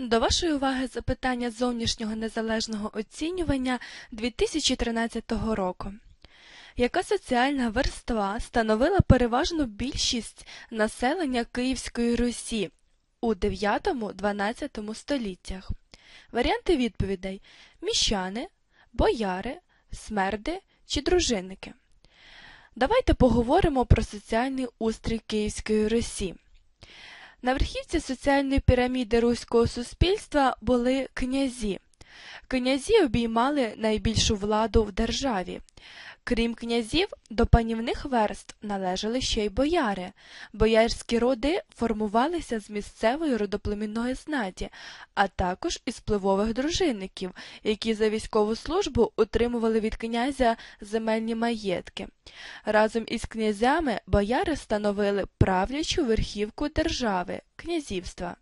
До вашої уваги запитання зовнішнього незалежного оцінювання 2013 року. Яка соціальна верства становила переважну більшість населення Київської Русі у 9-12 століттях? Варіанти відповідей: міщани, бояри, смерди чи дружинники. Давайте поговоримо про соціальний устрій Київської Русі. На верхівці соціальної піраміди руського суспільства були князі. Князі обіймали найбільшу владу в державі. Крім князів, до панівних верств належали ще й бояри. Боярські роди формувалися з місцевої родоплемінної знаті, а також із впливових дружинників, які за військову службу отримували від князя земельні маєтки. Разом із князями бояри становили правлячу верхівку держави князівства.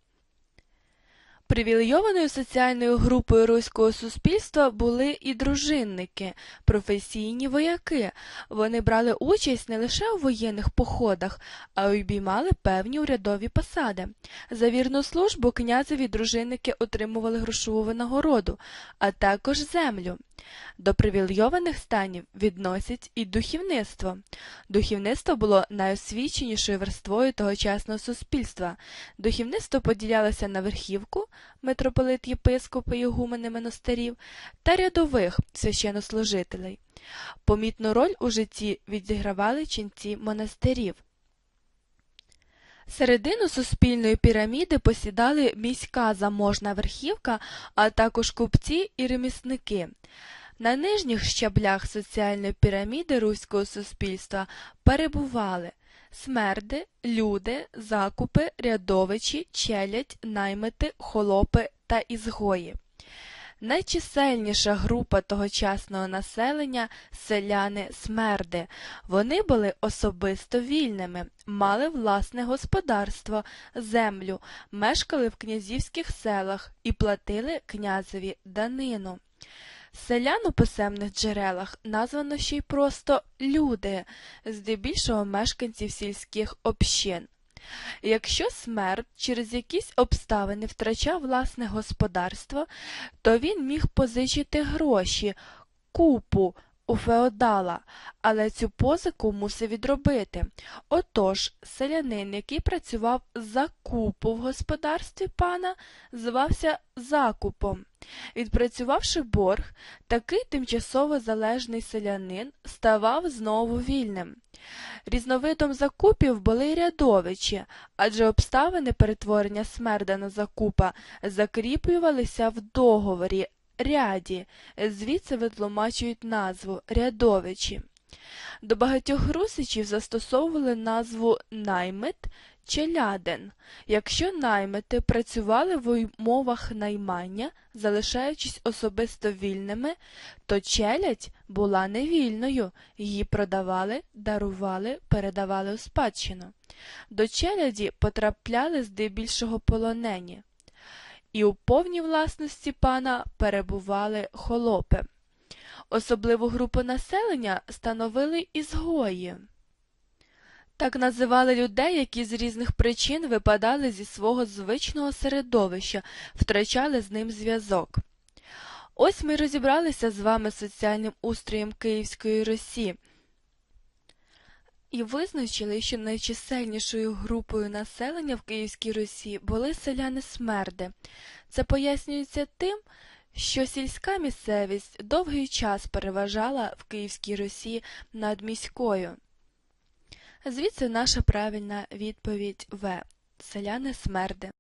Привілейованою соціальною групою руського суспільства були і дружинники, професійні вояки. Вони брали участь не лише у воєнних походах, а й обіймали певні урядові посади. За вірну службу князеві дружинники отримували грошову винагороду, а також землю. До привілейованих станів відносять і духівництво. Духівництво було найосвіченішою верствою тогочасного суспільства. Духівництво поділялося на верхівку, митрополит єпископи ігумени монастирів, та рядових священнослужителей. Помітну роль у житті відігравали ченці монастирів. Середину суспільної піраміди посідали міська заможна верхівка, а також купці і ремісники. На нижніх щаблях соціальної піраміди руського суспільства перебували смерди, люди, закупи, рядовичі, челядь, наймити, холопи та ізгої. Найчисельніша група тогочасного населення селяни смерди. Вони були особисто вільними, мали власне господарство, землю, мешкали в князівських селах і платили князеві данину. Селян у писемних джерелах названо ще й просто люди, здебільшого мешканців сільських общин. Якщо смерть через якісь обставини втрачав власне господарство, то він міг позичити гроші, купу у феодала, але цю позику мусив відробити. Отож, селянин, який працював за купу в господарстві пана, звався закупом. Відпрацювавши борг, такий тимчасово залежний селянин ставав знову вільним. Різновидом закупів були рядовичі, адже обставини перетворення смерда на закупа закріплювалися в договорі ряді, звідси витлумачують назву рядовичі. До багатьох русичів застосовували назву наймит челядин. Якщо наймити працювали в умовах наймання, залишаючись особисто вільними, то челядь була невільною, її продавали, дарували, передавали у спадщину. До челяді потрапляли здебільшого полонені. І у повній власності пана перебували холопи. Особливу групу населення становили ізгої. Так називали людей, які з різних причин випадали зі свого звичного середовища, втрачали з ним зв'язок. Ось ми розібралися з вами з соціальним устроєм Київської Русі і визначили, що найчисельнішою групою населення в Київській Русі були селяни смерди. Це пояснюється тим, що сільська місцевість довгий час переважала в Київській Русі над міською. Звідси наша правильна відповідь В. Селяни смерди.